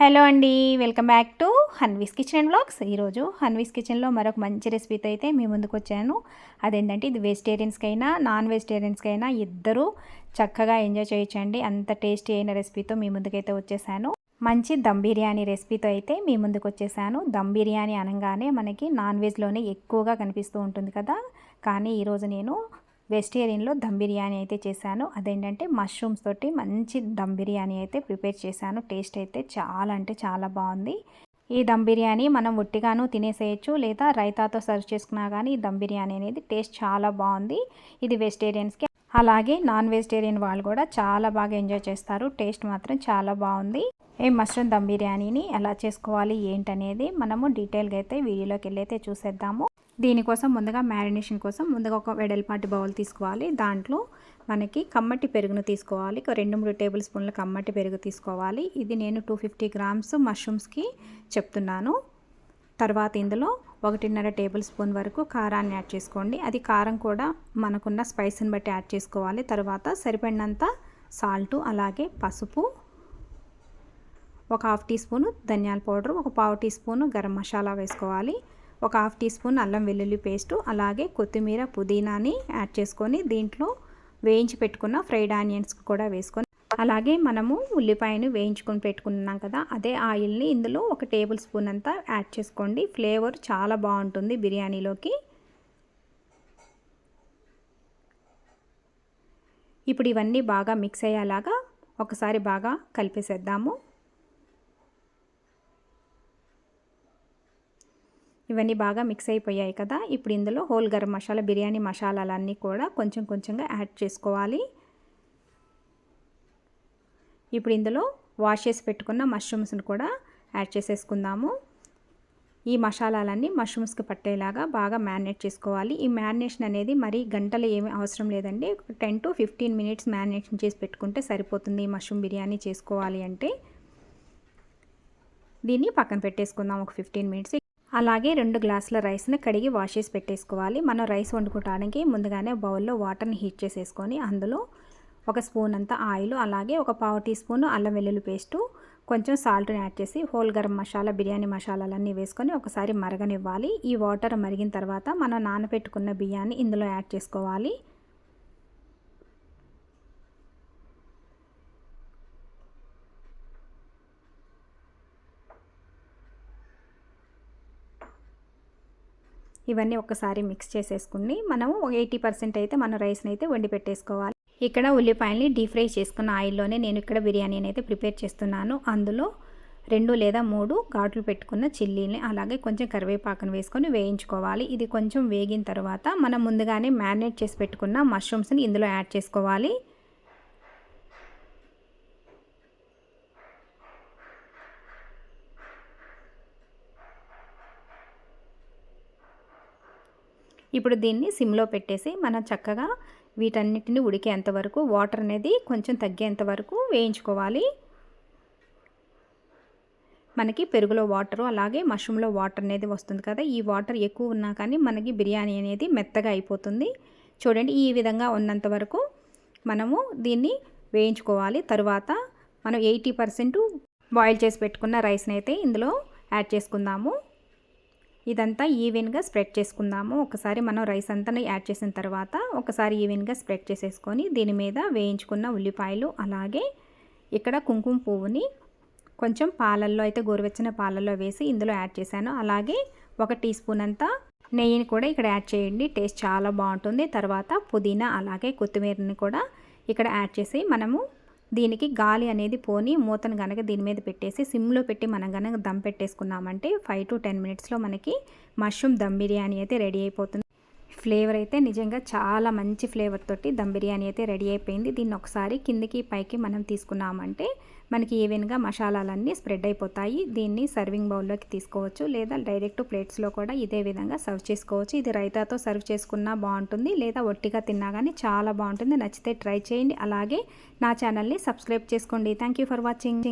Hello అండి welcome back to Hanvi's kitchen and blogs. ఈరోజు హన్వీస్ కిచెన్లో మరొక మంచి రెసిపీతో అయితే మీ ముందుకు వచ్చాను. అదేంటంటే ఇది వెజిటేరియన్స్కైనా నాన్ వెజిటేరియన్స్కైనా ఇద్దరూ చక్కగా ఎంజాయ్ చేయొచ్చండి. అంత టేస్టీ అయిన రెసిపీతో మీ ముందుకైతే వచ్చేసాను. మంచి దమ్ బిర్యానీ రెసిపీతో అయితే మీ ముందుకు వచ్చేసాను. దమ్ బిర్యానీ అనగానే మనకి నాన్ వెజ్లోనే ఎక్కువగా కనిపిస్తూ ఉంటుంది కదా. కానీ ఈరోజు నేను వెజిటేరియన్లో దమ్ బిర్యానీ అయితే చేశాను. అదేంటంటే మష్రూమ్స్ తోటి మంచి దమ్ బిర్యానీ అయితే ప్రిపేర్ చేశాను. టేస్ట్ అయితే చాలా అంటే చాలా బాగుంది. ఈ దమ్ బిర్యానీ మనం ఒట్టిగాను తినేసేయచ్చు లేదా రైతాతో సర్వ్ చేసుకున్నా కానీ ఈ దమ్ బిర్యానీ అనేది టేస్ట్ చాలా బాగుంది. ఇది వెజిటేరియన్స్కి అలాగే నాన్ వెజిటేరియన్ వాళ్ళు కూడా చాలా బాగా ఎంజాయ్ చేస్తారు. టేస్ట్ మాత్రం చాలా బాగుంది. ఈ మష్రూమ్ దమ్ బిర్యానీని ఎలా చేసుకోవాలి ఏంటనేది మనము డీటెయిల్గా అయితే వీడియోలోకి వెళ్ళి అయితే చూసేద్దాము. దీనికోసం ముందుగా మ్యారినేషన్ కోసం ముందుగా ఒక వెడల్పాటి బౌల్ తీసుకోవాలి. దాంట్లో మనకి కమ్మటి పెరుగును తీసుకోవాలి. ఒక రెండు మూడు టేబుల్ స్పూన్ల కమ్మటి పెరుగు తీసుకోవాలి. ఇది నేను టూ ఫిఫ్టీ గ్రామ్స్ మష్రూమ్స్కి చెప్తున్నాను. తర్వాత ఇందులో ఒకటిన్నర టేబుల్ స్పూన్ వరకు కారాన్ని యాడ్ చేసుకోండి. అది కారం కూడా మనకున్న స్పైస్ని బట్టి యాడ్ చేసుకోవాలి. తర్వాత సరిపడినంత సాల్టు అలాగే పసుపు ఒక హాఫ్ టీ స్పూను ధనియాల పౌడర్ ఒక పావు టీ స్పూను గరం మసాలా వేసుకోవాలి. ఒక హాఫ్ టీ స్పూన్ అల్లం వెల్లుల్లి పేస్టు అలాగే కొత్తిమీర పుదీనాని యాడ్ చేసుకొని దీంట్లో వేయించి పెట్టుకున్న ఫ్రైడ్ ఆనియన్స్ కూడా వేసుకొని అలాగే మనము ఉల్లిపాయను వేయించుకొని పెట్టుకున్నాం కదా అదే ఆయిల్ని ఇందులో ఒక టేబుల్ స్పూన్ అంతా యాడ్ చేసుకోండి. ఫ్లేవర్ చాలా బాగుంటుంది బిర్యానీలోకి. ఇప్పుడు ఇవన్నీ బాగా మిక్స్ అయ్యేలాగా ఒకసారి బాగా కలిపేసేద్దాము. ఇవన్నీ బాగా మిక్స్ అయిపోయాయి కదా ఇప్పుడు ఇందులో హోల్ గరం మసాలా బిర్యానీ మసాలాలన్నీ కూడా కొంచెం కొంచెంగా యాడ్ చేసుకోవాలి. ఇప్పుడు ఇందులో వాష్ చేసి పెట్టుకున్న మష్రూమ్స్ని కూడా యాడ్ చేసేసుకుందాము. ఈ మసాలాలన్నీ మష్రూమ్స్కి పట్టేలాగా బాగా మ్యారినేట్ చేసుకోవాలి. ఈ మ్యారినేషన్ అనేది మరీ గంటలు ఏమీ అవసరం లేదండి. Ten to fifteen minutes marination చేసి పెట్టుకుంటే సరిపోతుంది ఈ మష్రూమ్ బిర్యానీ చేసుకోవాలి అంటే. దీన్ని పక్కన పెట్టేసుకుందాం ఒక ఫిఫ్టీన్ మినిట్స్ అలాగే రెండు గ్లాసుల రైస్ని కడిగి వాష్ చేసి పెట్టేసుకోవాలి. మనం రైస్ వండుకోవడానికి ముందుగానే బౌల్లో వాటర్ని హీట్ చేసేసుకొని అందులో ఒక స్పూన్ అంతా ఆయిల్ అలాగే ఒక పావు టీ స్పూన్ అల్లం వెల్లుల్లి పేస్టు కొంచెం సాల్ట్ని యాడ్ చేసి హోల్ గరం మసాలా బిర్యానీ మసాలాలన్నీ వేసుకొని ఒకసారి మరగనివ్వాలి. ఈ వాటర్ మరిగిన తర్వాత మనం నానబెట్టుకున్న బియ్యాన్ని ఇందులో యాడ్ చేసుకోవాలి. ఇవన్నీ ఒకసారి మిక్స్ చేసేసుకుని మనము ఎయిటీ పర్సెంట్ అయితే మన రైస్ని అయితే వండి పెట్టేసుకోవాలి. ఇక్కడ ఉల్లిపాయల్ని డీప్ ఫ్రై చేసుకున్న ఆయిల్లోనే నేను ఇక్కడ బిర్యానీని అయితే ప్రిపేర్ చేస్తున్నాను. అందులో రెండు లేదా మూడు ఘాట్లు పెట్టుకున్న చిల్లీని అలాగే కొంచెం కరివేపాకును వేసుకొని వేయించుకోవాలి. ఇది కొంచెం వేగిన తర్వాత మనం ముందుగానే మ్యారినేట్ చేసి పెట్టుకున్న మష్రూమ్స్ని ఇందులో యాడ్ చేసుకోవాలి. ఇప్పుడు దీన్ని సిమ్లో పెట్టేసి మనం చక్కగా వీటన్నిటిని ఉడికేంత వరకు వాటర్ అనేది కొంచెం తగ్గేంత వరకు వేయించుకోవాలి. మనకి పెరుగులో వాటరు అలాగే మష్రూమ్లో వాటర్ అనేది వస్తుంది కదా ఈ వాటర్ ఎక్కువ ఉన్నా కానీ మనకి బిర్యానీ అనేది మెత్తగా అయిపోతుంది. చూడండి ఈ విధంగా ఉన్నంత వరకు మనము దీన్ని వేయించుకోవాలి. తరువాత మనం ఎయిటీ పర్సెంట్ బాయిల్ చేసి పెట్టుకున్న రైస్ని అయితే ఇందులో యాడ్ చేసుకుందాము. ఇదంతా ఈవెన్గా స్ప్రెడ్ చేసుకుందాము. ఒకసారి మనం రైస్ అంతా యాడ్ చేసిన తర్వాత ఒకసారి ఈవెన్గా స్ప్రెడ్ చేసేసుకొని దీని మీద వేయించుకున్న ఉల్లిపాయలు అలాగే ఇక్కడ కుంకుమ పువ్వుని కొంచెం పాలల్లో అయితే గోరువెచ్చని పాలల్లో వేసి ఇందులో యాడ్ చేశాను. అలాగే ఒక టీ స్పూన్ అంతా నెయ్యిని కూడా ఇక్కడ యాడ్ చేయండి. టేస్ట్ చాలా బాగుంటుంది. తర్వాత పుదీనా అలాగే కొత్తిమీరని కూడా ఇక్కడ యాడ్ చేసి మనము దీనికి గాలి అనేది పోని మూతను గనక దీని మీద పెట్టేసి సిమ్లో పెట్టి మనం గనక దమ్ పెట్టేసుకున్నామంటే ఫైవ్ టు టెన్ మినిట్స్లో మనకి మష్రూమ్ దమ్ బిర్యానీ అయితే రెడీ అయిపోతుంది. ఫ్లేవర్ అయితే నిజంగా చాలా మంచి ఫ్లేవర్ తోటి దమ్ బిర్యానీ అయితే రెడీ అయిపోయింది. దీన్ని ఒకసారి కిందికి పైకి మనం తీసుకున్నామంటే మనకి ఈవెన్గా మసాలాలన్నీ స్ప్రెడ్ అయిపోతాయి. దీన్ని సర్వింగ్ బౌల్లోకి తీసుకోవచ్చు లేదా డైరెక్ట్ ప్లేట్స్లో కూడా ఇదే విధంగా సర్వ్ చేసుకోవచ్చు. ఇది రైతాతో సర్వ్ చేసుకున్నా బాగుంటుంది లేదా ఒట్టిగా తిన్నా కానీ చాలా బాగుంటుంది. నచ్చితే ట్రై చేయండి. అలాగే నా ఛానల్ని సబ్స్క్రైబ్ చేసుకోండి. Thank for watching.